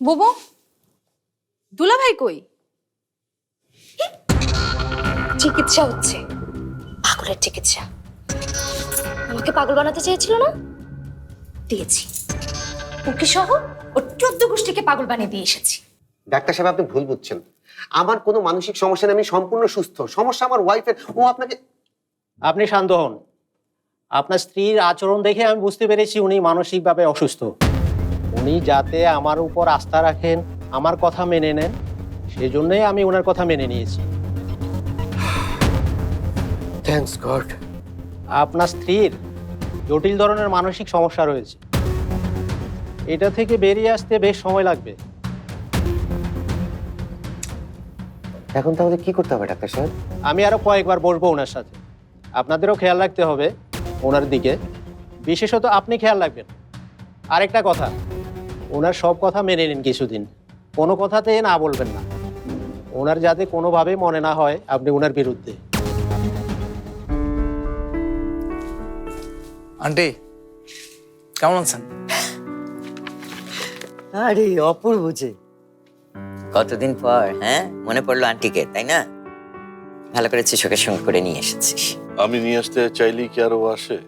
বুবু দুলাভাই কই? চিকিৎসা হচ্ছে। পাগলের চিকিৎসা। আমাকে পাগল বানাতে চেয়েছিল না? দিয়েছি। ওকে সহ ওর চোদ্দ গোষ্ঠীকে পাগল বানিয়ে দিয়ে এসেছি। ডাক্তার সাহেব আপনি ভুল বুঝছেন। আমার কোনো মানসিক সমস্যা নেই আমি সম্পূর্ণ সুস্থ। সমস্যা আমার ওয়াইফের ও আপনাকে আপনি শান্ত হন। আপনার স্ত্রীর আচরণ দেখে আমি বুঝতে পেরেছি উনি মানসিকভাবে অসুস্থ। উনি যাতে আমার উপর আস্থা রাখেন আমার কথা মেনে নেন সেজন্যই আমি ওনার কথা মেনে নিয়েছি। থ্যাঙ্কস গড আপনার স্ত্রীর জটিল ধরনের মানসিক সমস্যা রয়েছে। এটা থেকে বেরিয়ে আসতে বেশ সময় লাগবে। এখন তাহলে কি করতে হবে ডাক্তার সাহেব? আমি আরও কয়েকবার বসবো ওনার সাথে। আপনাদেরও খেয়াল রাখতে হবে ওনার দিকে। বিশেষত আপনি খেয়াল রাখবেন। আরেকটা কথা ওনার সব কথা মেনে নিন কিছুদিন। কোনো কথাতে না বলবেন না। ওনার যাতে কোনোভাবে মনে না হয় আপনি ওনার বিরুদ্ধে। আন্টি কেমন আছেন? আরে অপূর্ব যে। কতদিন পর হ্যাঁ? মনে পড়ল আন্টিকে তাই না? ভালো করেছিস ওকে সঙ্গে করে নিয়ে এসেছিস। আমি নিয়ে আসতে চাইলেই কি আরও আসে?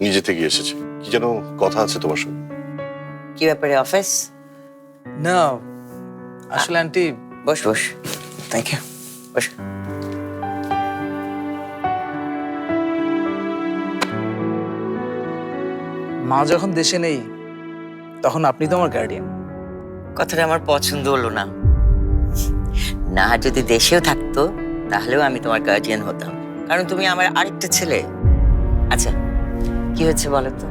নিজে থেকে এসেছে। কি যেন কথা আছে তোমার সঙ্গে। কি ব্যাপারে অফিস? না। আসলে aunty boss boss. Thank you boss. মা যখন দেশে নেই তখন আপনি তো আমার গার্ডিয়ান কথাটা আমার পছন্দ হলো না। না যদি দেশেও থাকতো তাহলেও আমি তোমার গার্জিয়ান হতাম। কারণ তুমি আমার আরেকটা ছেলে। আচ্ছা কি হচ্ছে বলো তো?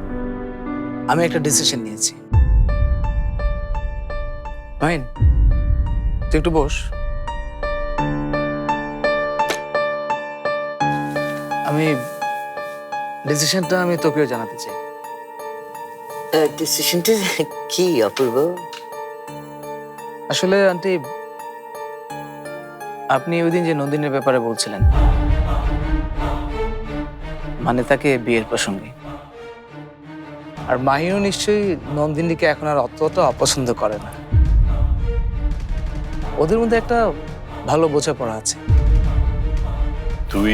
আমি একটা ডিসিশন নিয়েছি। ভাইন তুই একটু বস। আমি ডিসিশনটা আমি তোকেও জানাতে চাই। ডিসিশনটা কি অপূর্ব? আসলে আন্টি আপনি ওই দিন যে নন্দিনীর ব্যাপারে বলছিলেন মানে তাকে বিয়ের প্রসঙ্গে। আর মাহিও নিশ্চয়ই নন্দিনীকে এখন আর অতটা অপছন্দ করে না। ওদের মধ্যে একটা ভালো বোঝাপড়া আছে। তুই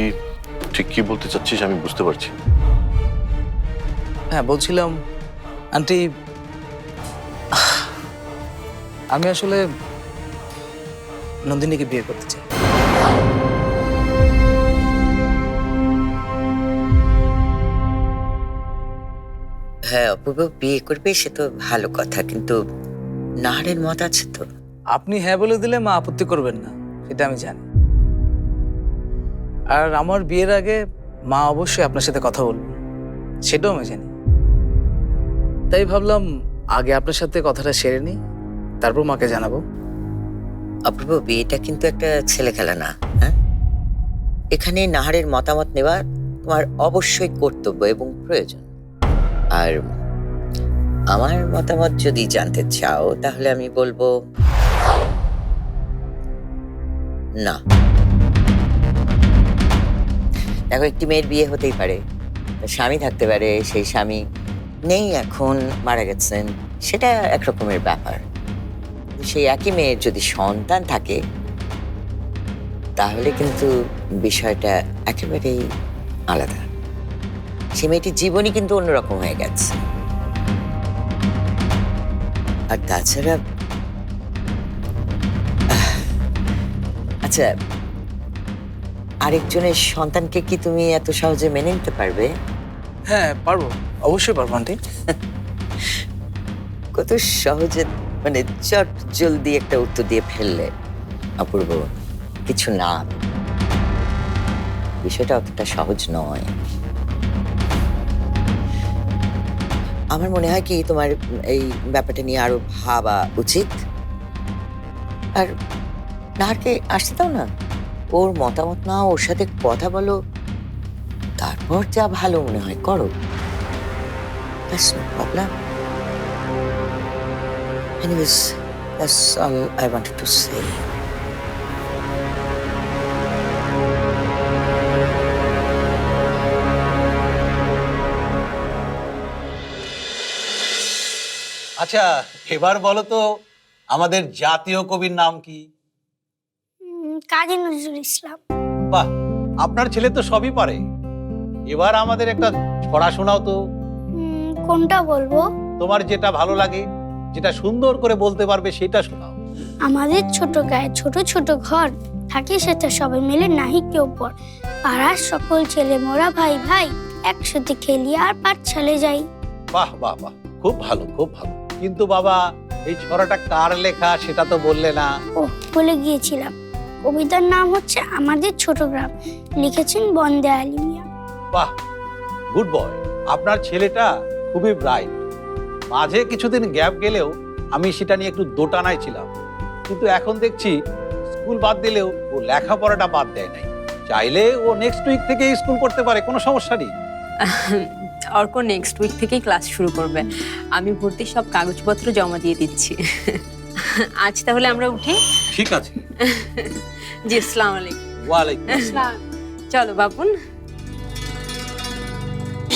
ঠিক কি বলতে চাচ্ছিস আমি বুঝতে পারছি। হ্যাঁ বলছিলাম আন্টি আমি আসলে নন্দিনীকে বিয়ে করতে চাই। হ্যাঁ অপূর্ব বিয়ে করবে সে তো ভালো কথা কিন্তু নাহারের মত আছে তো। আপনি হ্যাঁ বলে দিলে মা আপত্তি করবেন না, সেটা আমি জানি। আর আমার বিয়ের আগে মা অবশ্যই আপনার সাথে কথা বলবে, সেটাও আমি জানি। তাই ভাবলাম আগে আপনার সাথে কথাটা সেরে নিই, তারপর মাকে জানাব। অপূর্ব, বিয়েটা কিন্তু একটা ছেলে খেলা না হ্যাঁ? এখানে নাহারের মতামত নেওয়া তোমার অবশ্যই কর্তব্য এবং প্রয়োজন। আর আমার মতামত যদি জানতে চাও, তাহলে আমি বলব না। দেখো, একটি মেয়ের বিয়ে হতেই পারে। স্বামী থাকতে পারে, সেই স্বামী নেই এখন, মারা গেছেন, সেটা একরকমের ব্যাপার। সেই একই মেয়ের যদি সন্তান থাকে, তাহলে কিন্তু বিষয়টা একেবারেই আলাদা। সে মেয়েটির জীবনই কিন্তু অন্যরকম হয়ে গেছে। আর তাছাড়া আচ্ছা আরেকজনের সন্তানকে কি তুমি এত সহজে মেনে নিতে পারবে? হ্যাঁ পারব। অবশ্যই পারব আন্টি। কত সহজে মানে চট জলদি একটা উত্তর দিয়ে ফেললে অপূর্ব। কিছু না। বিষয়টা অতটা সহজ নয়। আমার মনে হয় কি তোমার এই ব্যাপারটা নিয়ে আরও ভাবা উচিত। আর নাহারকে আসতে দাও না। ওর মতামত না, ওর সাথে কথা বলো। তারপর যা ভালো মনে হয় করো. আচ্ছা এবার বলো তো, আমাদের জাতীয় কবির নাম কি? কাজী নজরুল ইসলাম। বাহ আপনার ছেলে তো সবই পারে। এবার আমাদের একটা ছড়া শোনাও তো। কোনটা বলব? তোমার যেটা ভালো লাগে যেটা সুন্দর করে বলতে পারবে সেটা শোনাও। আমাদের ছোট গায়ে ছোট ছোট ঘর থাকে সেটা সবাই মিলে নাহি কেউ পর। পাড়ার সকল ছেলে মোরা ভাই ভাই একসাথে খেলি আর পাঠশালে যাই। বাহ বাহ বাহ খুব ভালো খুব ভালো। কিন্তু বাবা এই ছড়াটা কার লেখা সেটা তো বললে না। ও বলে গিয়েছিলাম। কবিতার নাম হচ্ছে আমাদের ছোট গ্রাম। লিখেছেন বন্দে আলী মিয়া বাহ গুড বয়। আপনার ছেলেটা খুবই ব্রাইট মাঝে কিছুদিন গ্যাপ গেলেও আমি সেটা নিয়ে একটু দোটানায় ছিলাম। কিন্তু এখন দেখছি স্কুল বাদ দিলেও ও লেখাপড়াটা বাদ দেয় নাই। চাইলে ও নেক্সট উইক থেকে স্কুল করতে পারে কোনো সমস্যা নেই। অর্ক নেক্সট উইক থেকেই ক্লাস শুরু করবে। আমি ভর্তির সব কাগজপত্র জমা দিয়ে দিচ্ছি। আজ তাহলে আমরা উঠি ঠিক আছে। জি আসসালামু আলাইকুম। ওয়ালাইকুম চলো বাপুন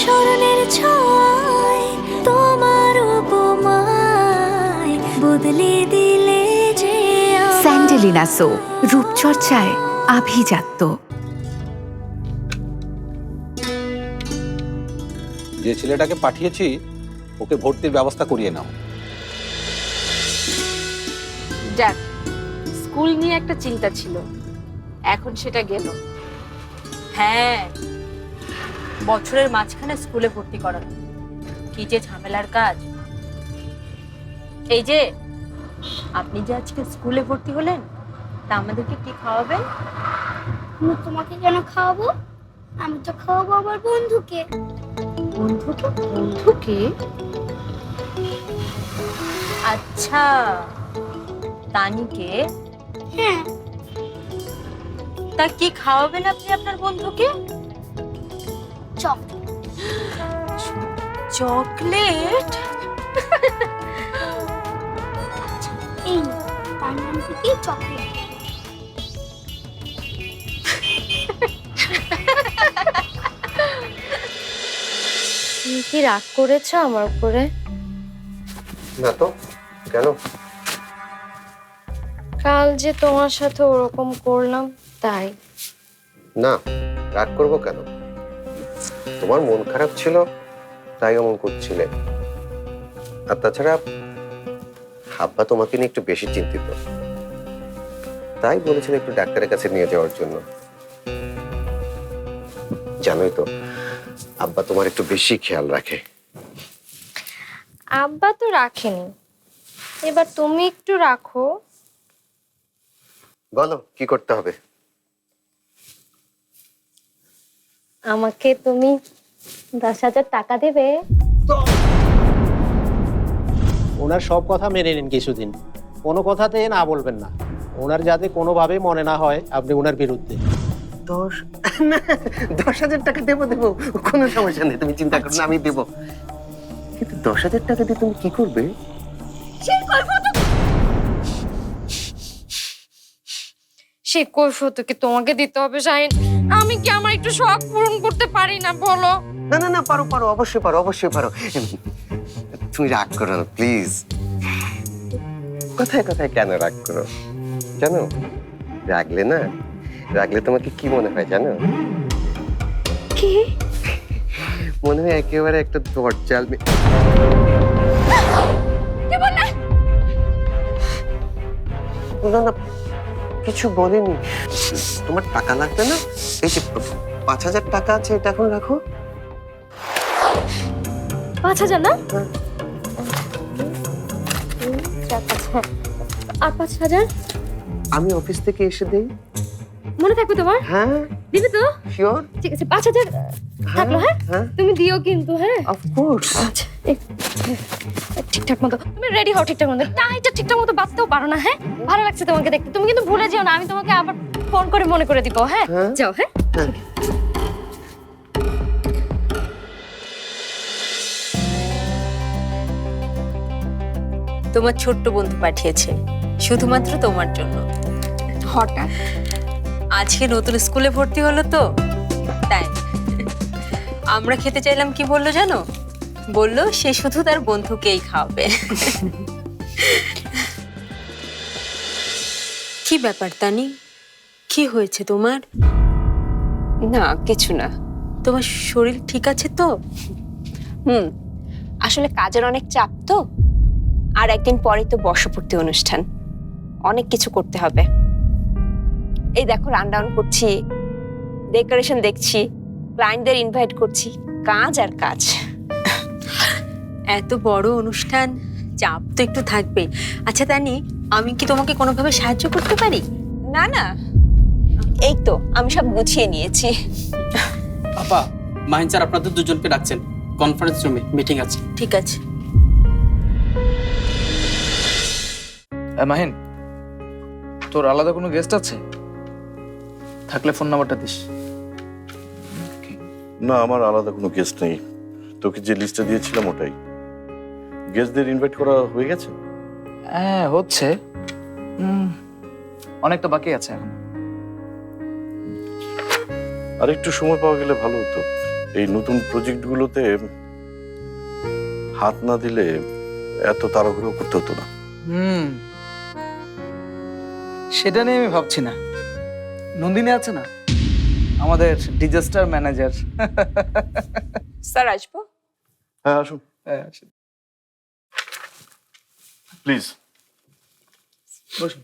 স্মরণের ছয় তোমার উপমায় বদলে দিলে যে স্যান্ডেলিনা সো রূপচর্চায় আভিজাত্য। যে ছেলেটাকে পাঠিয়েছি ওকে ভর্তির ব্যবস্থা করিয়ে নাও। যাক স্কুল নিয়ে একটা চিন্তা ছিল। এখন সেটা গেল। হ্যাঁ বছরের মাঝখানে স্কুলে ভর্তি করানো কি যে ঝামেলার কাজ। এই যে আপনি যে আজকে স্কুলে ভর্তি হলেন তা আমাদেরকে কি খাওয়াবেন আমি তোমাকে কেন খাওয়াবো? আমি তো খাওয়াবো আমার বন্ধুকে। বন্ধুকে? বন্ধুকে? আচ্ছা। তানিকে? হ্যাঁ। তা কি খাওয়াবেন আপনি আপনার বন্ধুকে? Chop chocolate? এই তার নাম থেকে চকলেট। তুমি কি রাগ করেছ আমার উপরে? না তো কেন? কাল যে তোমার সাথে ওরকম করলাম তাই। না রাগ করব কেন? তোমার মন খারাপ ছিল তাই অমন করছিলে। আর তাছাড়া হাব্বা তোমাকে নিয়ে একটু বেশি চিন্তিত। তাই বলেছিল একটু ডাক্তারের কাছে নিয়ে যাওয়ার জন্য। জানোই তো আব্বা তোমার একটু বেশি খেয়াল রাখে। আব্বা তো রাখেনি। এবার তুমি একটু রাখো। বলো কি করতে হবে? আমাকে তুমি দশ হাজার টাকা দেবে। ওনার সব কথা মেনে নিন কিছুদিন। কোনো কথাতে না বলবেন না। ওনার যাতে কোনোভাবে মনে না হয় আপনি ওনার বিরুদ্ধে। দশ না, দশ হাজার টাকা দেবো দেবো। কোনো সমস্যা নেই তুমি চিন্তা করো না আমি দেবো। কিন্তু দশ হাজার টাকা দিয়ে তুমি কি করবে? সে কৈফত কি তোমাকে দিতে হবে শাহিন? আমি কি আমার একটু শখ পূরণ করতে পারি না বলো? না না না পারো পারো অবশ্যই পারো অবশ্যই পারো। তুমি রাগ করো না প্লিজ কথায় কথায় কেন রাগ করো? জানো? রাগলে না রাগলে তোমাকে কি মনে হয় জানো? কি? মনে হয় একেবারে একটা দরজাল না না কিছু বলেনি। তোমার টাকা লাগবে না? এই যে পাঁচ হাজার টাকা আছে এটা এখন রাখো। পাঁচ হাজার না? হ্যাঁ। হ্যাঁ। আর পাঁচ হাজার? আমি অফিস থেকে এসে দেই। মনে থাকবে তোমার? হ্যাঁ। দিবে তো? শিওর ঠিক আছে পাঁচ হাজার থাকল হ্যাঁ? হ্যাঁ। তুমি দিও কিন্তু হ্যাঁ? অফকোর্স আচ্ছা হ্যাঁ, ঠিকঠাক মতো তুমি রেডি হও ঠিকঠাক মতো। না এটা ঠিকঠাক মতো বাঁচতেও পারো না হ্যাঁ? ভালো লাগছে তোমাকে দেখতে। তুমি কিন্তু ভুলে যেও না আমি তোমাকে আবার ফোন করে মনে করে দিব হ্যাঁ? হ্যাঁ। যাও হ্যাঁ? হ্যাঁ। তোমার ছোট্ট বন্ধু পাঠিয়েছে শুধুমাত্র তোমার জন্য। হঠাৎ? আজকে নতুন স্কুলে ভর্তি হলো তো তাই। আমরা খেতে চাইলাম কি বলল জানো? বলল সে শুধু তার বন্ধুকেই খাওয়াবে। কি ব্যাপার তানি? কি হয়েছে তোমার? না কিছু না। তোমার শরীর ঠিক আছে তো? হুম আসলে কাজের অনেক চাপ তো। আর একদিন পরে তো বর্ষপূর্তি অনুষ্ঠান। অনেক কিছু করতে হবে। এই দেখো রান ডাউন করছি ডেকোরেশন দেখছি ক্লায়েন্টদের ইনভাইট করছি কাজ আর কাজ। এত বড় অনুষ্ঠান চাপ তো একটু থাকবে আচ্ছা তানি আমি কি তোমাকে কোনোভাবে সাহায্য করতে পারি? না না। এই তো আমি সব গুছিয়ে নিয়েছি। আপা মাহিন স্যার আপনাদের দুজনকে ডাকছেন। কনফারেন্স রুমে মিটিং আছে। ঠিক আছে। এ, মাহিন তোর আলাদা কোনো গেস্ট আছে? থাকলে ফোন নাম্বারটা দিস। না আমার আলাদা কোনো গেস্ট নেই। তোকে যে লিস্টটা দিয়েছিলাম ওটাই। গেস্টদের ইনভাইট করা হয়ে গেছে? হ্যাঁ হচ্ছে। উম, অনেকটা বাকি আছে এখন। আর একটু সময় পাওয়া গেলে ভালো হতো। এই নতুন প্রজেক্টগুলোতে হাত না দিলে এত তাড়াহুড়ো করতে হতো না। হুম। সেটা নিয়ে আমি ভাবছি না। নন্দিনী আছে না? আমাদের ডিজাস্টার ম্যানেজার স্যার আসব? হ্যাঁ আসুন। হ্যাঁ আসুন। প্লিজ বসুন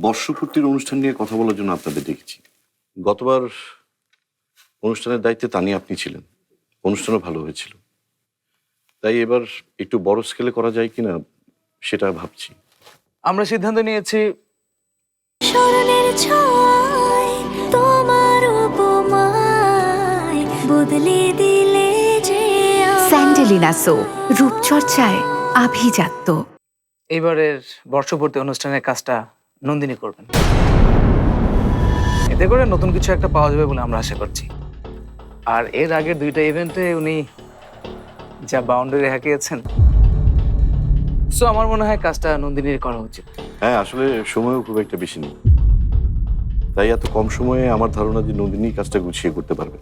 বর্ষপূর্তির অনুষ্ঠান নিয়ে কথা বলার জন্য আপনাদের ডেকেছি। গতবার অনুষ্ঠানের দায়িত্বে তানি আপনি ছিলেন। অনুষ্ঠানও ভালো হয়েছিল। তাই এবার একটু বড় স্কেলে করা যায় কিনা সেটা ভাবছি। আমরা সিদ্ধান্ত নিয়েছি স্মরণের তোমার উপমায় বদলে দিলে যে স্যান্ডেলিনা রূপচর্চায় আভিজাত্য। এইবারের বর্ষপূর্তি অনুষ্ঠানের কাজটা নন্দিনী করবেন। এতে করে নতুন কিছু একটা পাওয়া যাবে বলে আমরা আশা করছি। আর এর আগের দুইটা ইভেন্টে উনি যা বাউন্ডারি হাঁকিয়েছেন সো আমার মনে হয় কাজটা নন্দিনীর করা উচিত। হ্যাঁ আসলে সময়ও খুব একটা বেশি নেই। তাই এত কম সময়ে আমার ধারণা যে নন্দিনী কাজটা গুছিয়ে করতে পারবে।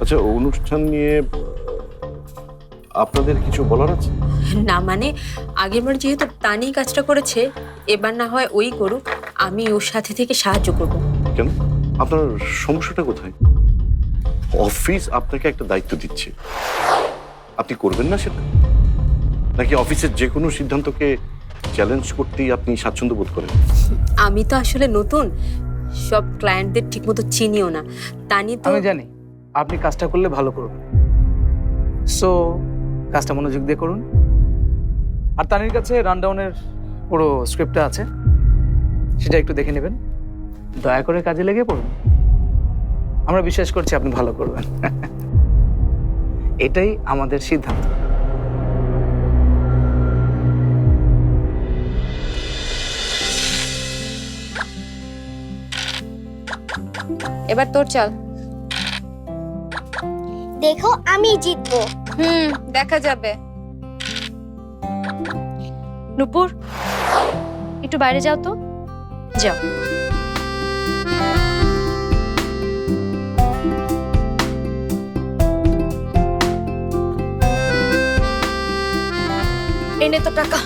আচ্ছা অনুষ্ঠান নিয়ে আপনাদের কিছু বলার আছে? না মানে আগেরবার যেহেতু তানি কাজটা করেছে এবার না হয় ওই করুক আমি ওর সাথে থেকে সাহায্য করব। কেন? আপনার সমস্যাটা কোথায়? অফিস আপনাকে একটা দায়িত্ব দিচ্ছে। আপনি করবেন না সেটা? নাকি অফিসের যে কোনো সিদ্ধান্তকে চ্যালেঞ্জ করতেই আপনি স্বাচ্ছন্দ্য বোধ করেন? আমি তো আসলে নতুন সব ক্লায়েন্টদের ঠিকমতো চিনিও না। তানি তো আমি জানি আপনি কাজটা করলে ভালো করবেন। সো কাজটা মনোযোগ দিয়ে করুন। আর তানির কাছে রানডাউনের পুরো স্ক্রিপ্টটা আছে। সেটা একটু দেখে নেবেন। দয়া করে কাজে লেগে পড়ুন। আমরা বিশ্বাস করছি আপনি ভালো করবেন। এটাই আমাদের সিদ্ধান্ত। এবার তোর চল। দেখো আমি জিতবো। হুম দেখা যাবে। নুপুর একটু বাইরে যাও তো। যাও। এনে তো টাকা।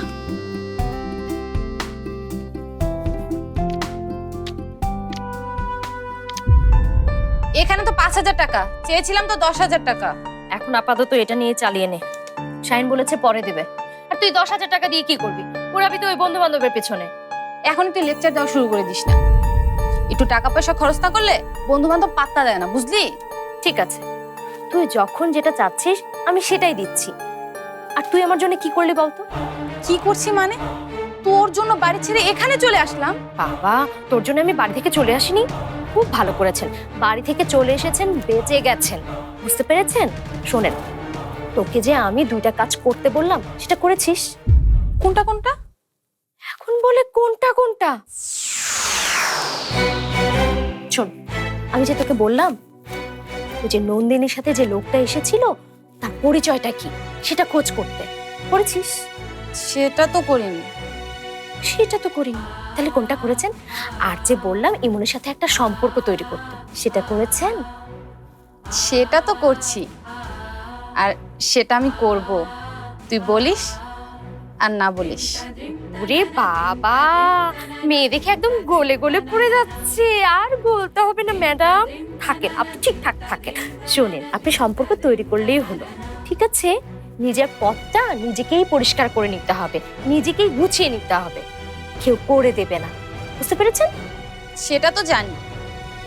এখানে তো পাঁচ হাজার টাকা চেয়েছিলাম তো দশ হাজার টাকা। এখন আপাতত এটা নিয়ে চালিয়ে নে। শাইন বলেছে পরে দেবে। আর তুই দশ হাজার টাকা দিয়ে কি করবি? পুরাবি তো ওই বন্ধু বান্ধবের পেছনে। এখন তুই লেকচার দেওয়া শুরু করে দিস না। একটু টাকা পয়সা খরচ না করলে বন্ধু বান্ধব পাত্তা দেয় না বুঝলি? ঠিক আছে। তুই যখন যেটা চাচ্ছিস আমি সেটাই দিচ্ছি। আর তুই আমার জন্য কি করলি বলতো? কি করছি মানে? তোর জন্য বাড়ি ছেড়ে এখানে চলে আসলাম? বাবা তোর জন্য আমি বাড়ি থেকে চলে আসিনি। খুব ভালো করেছেন। বাড়ি থেকে চলে এসেছেন বেঁচে গেছেন। বুঝতে পেরেছেন? শোনেন তোকে যে আমি দুইটা কাজ করতে বললাম সেটা করেছিস? কোনটা কোনটা? এখন বলে কোনটা কোনটা? শোন আমি যে তোকে বললাম ওই যে নন্দিনীর সাথে যে লোকটা এসেছিল তার পরিচয়টা কি? সেটা খোঁজ করতে। করেছিস? সেটা তো করিনি। সেটা তো করিনি। তাহলে কোনটা করেছেন? আর যে বললাম ইমনের সাথে একটা সম্পর্ক তৈরি করতে। সেটা করেছেন? সেটা তো করছি। আর সেটা আমি করব। তুই বলিস আর না বলিস। ওরে বাবা! মেয়ে দেখে একদম গোলে গোলে পড়ে যাচ্ছে। আর বলতে হবে না, ম্যাডাম। থাকেন, আপনি ঠিকঠাক থাকেন। শোনেন, আপনি সম্পর্ক তৈরি করলেই হলো, ঠিক আছে? নিজের পথটা নিজেকেই পরিষ্কার করে নিতে হবে, নিজেকেই গুছিয়ে নিতে হবে। কেউ করে দেবে না, বুঝতে পেরেছেন? সেটা তো জানি,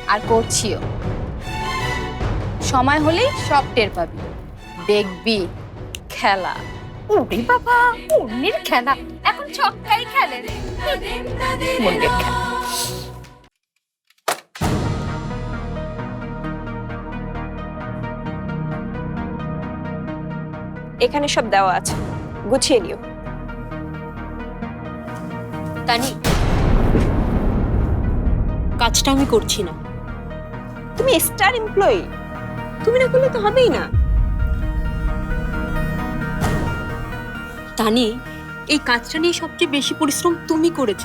আর করছিও। সময় হলেই সব টের পাবি। দেখবি। খেলা। ওরে বাবা অন্যের খেলা। এখন ছক্কাই খেলেন মন্দির খেলা। এখানে সব দেওয়া আছে। গুছিয়ে নিও। তানি। কাজটা আমি করছি না। তুমি স্টার এমপ্লয়ি তুমি না করলে তো হবেই না। তানি এই কাজটা নিয়ে সবচেয়ে বেশি পরিশ্রম তুমি করেছ।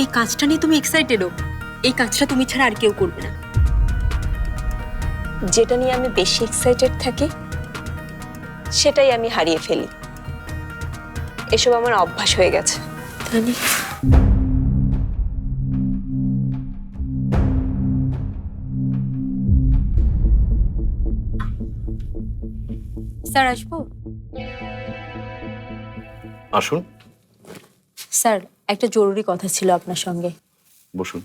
এই কাজটা নিয়ে তুমি এক্সাইটেডও এই কাজটা তুমি ছাড়া আর কেউ করবে না। যেটা নিয়ে আমি বেশি এক্সাইটেড থাকি সেটাই আমি হারিয়ে ফেলি। এসব আমার অভ্যাস হয়ে গেছে। তানি। স্যার আসব? আসুন। স্যার একটা জরুরি কথা ছিল আপনার সঙ্গে। বসুন।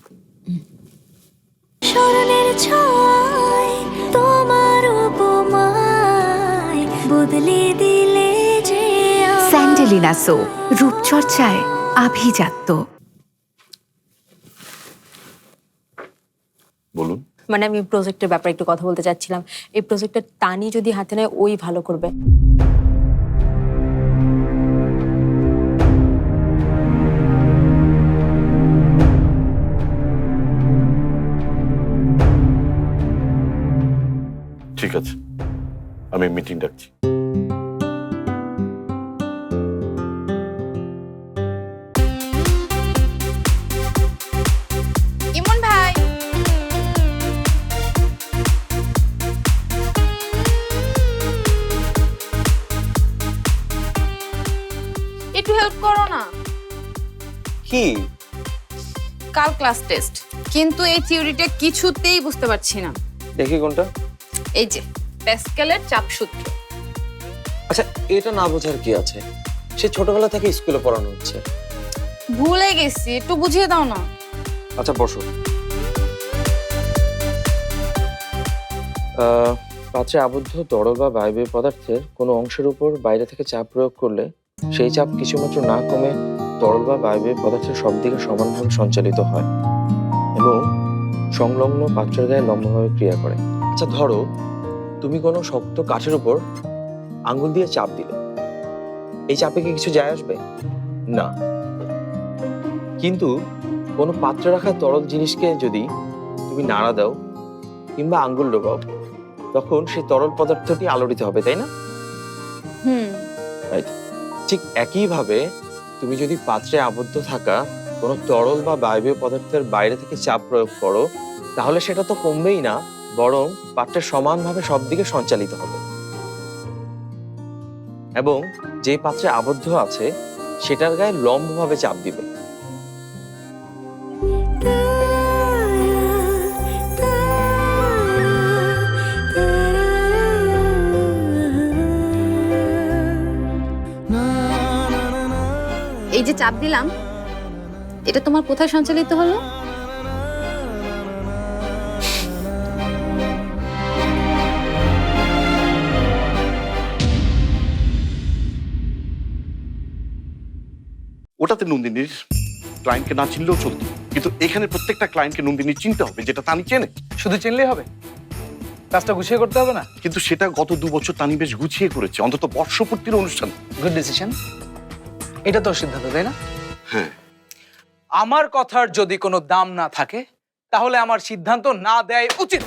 স্মরণের ছয় তোমার উপমায় বদলে দিলে যে স্যান্ডেলিনা সো রূপচর্চায় আভিজাত্য। বলুন। মানে আমি প্রজেক্টের ব্যাপারে একটু কথা বলতে চাচ্ছিলাম। এই প্রজেক্টটা তানি যদি হাতে নেয় ওই ভালো করবে। ঠিক আছে আমি মিটিং ডাকছি। ইমন ভাই। একটু হেল্প করো না। কি? কাল ক্লাস টেস্ট কিন্তু এই থিওরিটা কিছুতেই বুঝতে পারছি না। দেখি কোনটা। এই যে প্যাসকেলের চাপসূত্র। আচ্ছা এটা না বোঝার কি আছে? সে ছোটবেলা থেকে স্কুলে পড়ানো হচ্ছে। ভুলে গেছি একটু বুঝিয়ে দাও না। আচ্ছা বসো। আহ, পাত্রে আবদ্ধ তরল বা বায়বীয় পদার্থের কোনো অংশের উপর বাইরে থেকে চাপ প্রয়োগ করলে সেই চাপ কিছুমাত্র না কমে তরল বা বায়বীয় পদার্থের সব দিকে সমানভাবে সঞ্চালিত হয় এবং সংলগ্ন পাত্রের গায়ে লম্বভাবে ক্রিয়া করে। আচ্ছা ধরো তুমি কোনো শক্ত কাঠের উপর আঙ্গুল দিয়ে চাপ দিলে। এই চাপে কি কিছু যায় আসবে? না। কিন্তু কোনো পাত্রে রাখা তরল জিনিসকে যদি তুমি নাড়া দাও কিংবা আঙ্গুল ডোবাও তখন সেই তরল পদার্থটি আলোড়িত হবে তাই না? হুম। ঠিক একইভাবে তুমি যদি পাত্রে আবদ্ধ থাকা কোনো তরল বা বায়বীয় পদার্থের বাইরে থেকে চাপ প্রয়োগ করো তাহলে সেটা তো কমবেই না। বরং পাত্রে সমানভাবে সব দিকে সঞ্চালিত হবে। এবং যে পাত্রে আবদ্ধ আছে, সেটার গায়ে লম্বভাবে চাপ দিবে। এই যে চাপ দিলাম, এটা তোমার কোথায় সঞ্চালিত হলো? ওটাতে নন্দিনীর ক্লায়েন্টকে না চিনলেও চলতো। কিন্তু এখানে প্রত্যেকটা ক্লায়েন্টকে নন্দিনী চিনতে হবে যেটা তানি চেনে। শুধু চিনলেই হবে? কাজটা গুছিয়ে করতে হবে না? কিন্তু সেটা গত দু বছর তানি বেশ গুছিয়ে করেছে অন্তত বর্ষপূর্তির অনুষ্ঠান। গুড ডিসিশন এটা তোর সিদ্ধান্ত তাই না? হ্যাঁ। আমার কথার যদি কোনো দাম না থাকে তাহলে আমার সিদ্ধান্ত না দেয় উচিত।